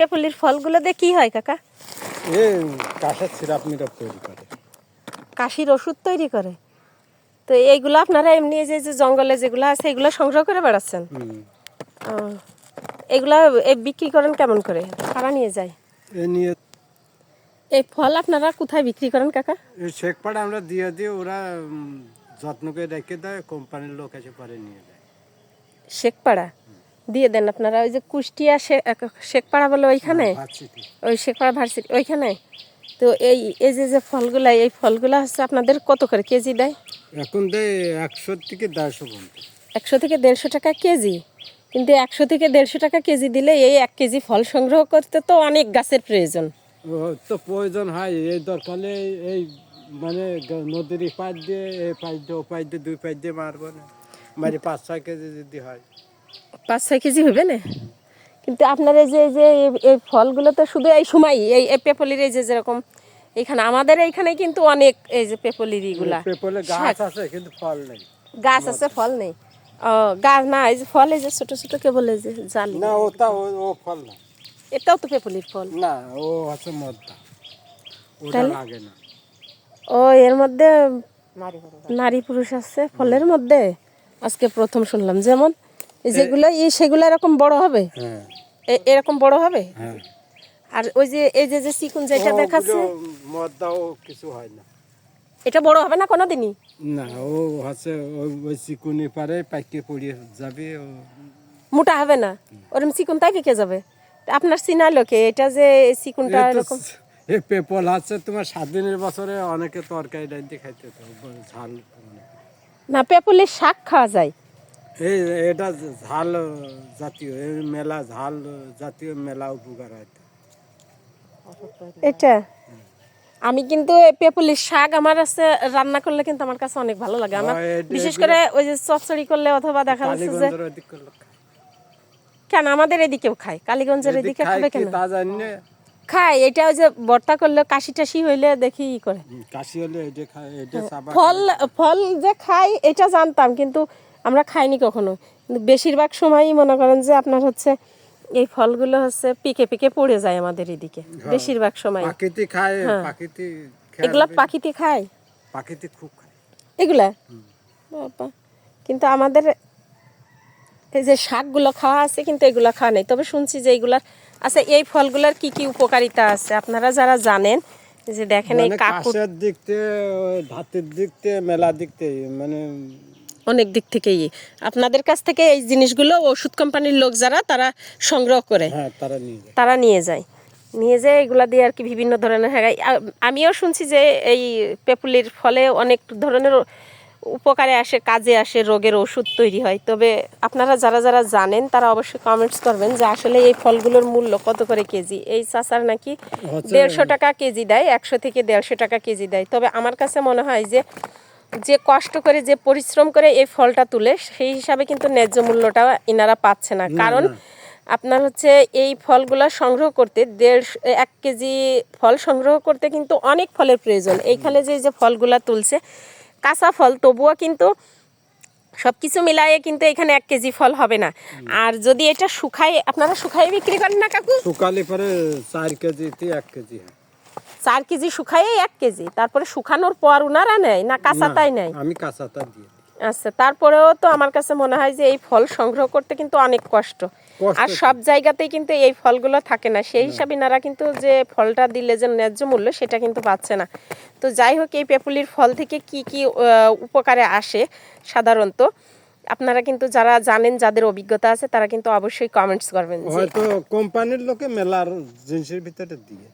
পেপলির ফলগুলো দিয়ে কি হয় কাকা? এ কাঠের সিরাপ মিরাপ তৈরি করে। কাশির ওষুধ তৈরি করে? তো এইগুলো আপনারা এমনি যে যে জঙ্গলে যেগুলো আছে এগুলো সংগ্রহ করে বেড়াচ্ছেন? এগুলা এ বিক্রি করেন কেমন করে? কারা নিয়ে যায়? এ নিয়ে এই ফল আপনারা কোথায় বিক্রি করেন কাকা? এই শেখপাড়া আমরা দিয়ে দিয়ে ওরা যত্ন করে রেখে দেয় কোম্পানির লোক এসে পরে নিয়ে যায়। শেখপাড়া দিয়ে দেন আপনারা ওই যে কুষ্টিয়া শেখপাড়া বলে ওইখানে? ওই শেখপাড়া ভার্সিটি ওইখানে? তো এই এই যে যে ফলগুলা এই ফলগুলা হচ্ছে আপনাদের কত করে কেজি দেয়? এখন দেয় একশো থেকে দেড়শো একশো থেকে দেড়শো টাকা কেজি? কিন্তু একশো থেকে দেড়শো টাকা কেজি দিলে এই এক কেজি ফল সংগ্রহ করতে তো অনেক গাছের প্রয়োজন। তো প্রয়োজন হয় এই দরকারে এই মানে নদীর এই দিয়ে এই পাশ দিয়ে ও দিয়ে দুই পাশ দিয়ে মারবো না। মানে পাঁচ ছয় কেজি যদি হয়। পাঁচ ছয় কেজি হবে না? কিন্তু আপনার এই যে এই যে এই- ফলগুলো তো শুধু এই সময় এই পেপলির এই যে যেরকম এখানে আমাদের এইখানে কিন্তু অনেক এই যে পেপলির ইগুলা গাছ আছে কিন্তু ফল নেই। গাছ আছে ফল নেই। ও গাছ না এই যে ফল এই যে ছোট ছোট কে বলে যে জালি। না ওটা ও- ও ফল না। এটাও তো পেপলির ফল। না ও মদ্দা। ওটা লাগে না। ও এর মধ্যে নারী পুরুষ আছে ফলের মধ্যে? আজকে প্রথম শুনলাম যেমন যেগুলো এই সেগুলো এরকম বড় হবে? হ্যাঁ। এরকম বড় হবে? হ্যাঁ। আর ওই যে এই যে যে চিকুন যেটা দেখাচ্ছে? মদ্দাও কিছু হয় না। এটা বড় হবে না কোনোদিনই? না ও হচ্ছে ওই ওই পারে পাইকে পড়িয়ে যাবে মোটা হবে না? ওরম চিকুন তাই পেকে যাবে? আপনার চিনা লোকে এটা যে এই চিকুনটা এরকম এ পেপল আছে তোমার সাত দিনের বছরে অনেকে তরকারি দিয়ে খাইতে ঝাল। না পেপুলির শাক খাওয়া যায়। এই এটা ঝাল জাতীয় এই মেলা ঝাল জাতীয় মেলা উপকার হয় এটা? আমি কিন্তু পেপুলির শাক আমার আছে রান্না করলে কিন্তু আমার কাছে অনেক ভালো লাগে। আমার বিশেষ করে ওই যে চচ্চড়ি করলে অথবা দেখা যাচ্ছে যে। কেন? আমাদের এদিকেও খায়। কালীগঞ্জের এদিকে খাবে কেন? খায় এটা ওই যে ভর্তা করলে কাশি টাশি হইলে দেখি ই করে। কাশি হলে এটা খায় এটা চাবা ফল ফল যে খায় এটা জানতাম। কিন্তু আমরা খাইনি কখনো। কিন্তু বেশিরভাগ সময়ই মনে করেন যে আপনার হচ্ছে এই ফলগুলো হচ্ছে পিকে পিকে পড়ে যায় আমাদের এদিকে বেশিরভাগ সময়। পাখিতে খায় হ্যাঁ। পাখিতে এগুলা পাখিতে খায়? পাখিতে খুব খায়। এগুলা? বাবা। কিন্তু আমাদের এই যে শাকগুলো খাওয়া আছে কিন্তু এগুলা খাওয়া নেই। তবে শুনছি যে এইগুলার আচ্ছা এই ফলগুলার কি কি উপকারিতা আছে? আপনারা যারা জানেন যে দেখেন এই মানে কাকুর কাশের দিক থেকে মেলা দিক থেকে মানে অনেক দিক থেকেই। আপনাদের কাছ থেকে এই জিনিসগুলো ওষুধ কোম্পানির লোক যারা তারা সংগ্রহ করে। হ্যাঁ তারা নিয়ে যায়। নিয়ে যায়। এগুলা দিয়ে আর কি বিভিন্ন ধরনের হ্যাঁ। আমিও শুনছি যে এই পেপুলির ফলে অনেক ধরনের উপকারে আসে কাজে আসে রোগের ওষুধ তৈরি হয়। তবে আপনারা যারা যারা জানেন তারা অবশ্যই কমেন্টস করবেন যে আসলে এই ফলগুলোর মূল্য কত করে কেজি? এই চাচার নাকি দেড়শো টাকা কেজি দেয় একশো থেকে দেড়শো টাকা কেজি দেয়। তবে আমার কাছে মনে হয় যে যে কষ্ট করে যে পরিশ্রম করে এই ফলটা তুলে সেই হিসাবে কিন্তু ন্যায্য মূল্যটা ইনারা পাচ্ছে না। কারণ আপনার হচ্ছে এই ফলগুলো সংগ্রহ করতে দেড় এক কেজি ফল সংগ্রহ করতে কিন্তু অনেক ফলের প্রয়োজন। এইখানে যে যে ফলগুলা তুলছে কাঁচা ফল তবুও কিন্তু সব কিছু মিলায়ে কিন্তু এখানে এক কেজি ফল হবে না। আর যদি এটা শুকাই আপনারা শুকাই বিক্রি করেন না কাকু? শুকালে পরে চার কেজিতে এক কেজি হয়। চার কেজি শুকাইয়ে এক কেজি। তারপরে শুকানোর পর উনারা নেয় না কাঁচা তাই নেয়? আমি কাঁচাটা দিয়ে আচ্ছা তারপরেও তো আমার কাছে মনে হয় যে এই ফল সংগ্রহ করতে কিন্তু অনেক কষ্ট। আর সব জায়গাতেই কিন্তু এই ফলগুলো থাকে না। সেই হিসাবে নারা কিন্তু যে ফলটা দিলে যে ন্যায্য মূল্য সেটা কিন্তু পাচ্ছে না। তো যাই হোক এই পেপুলির ফল থেকে কি কি উপকারে আসে সাধারণত? আপনারা কিন্তু যারা জানেন যাদের অভিজ্ঞতা আছে তারা কিন্তু অবশ্যই কমেন্টস করবেন হয়তো কোম্পানির লোকে মেলার জিনিসের ভিতরে দিয়ে।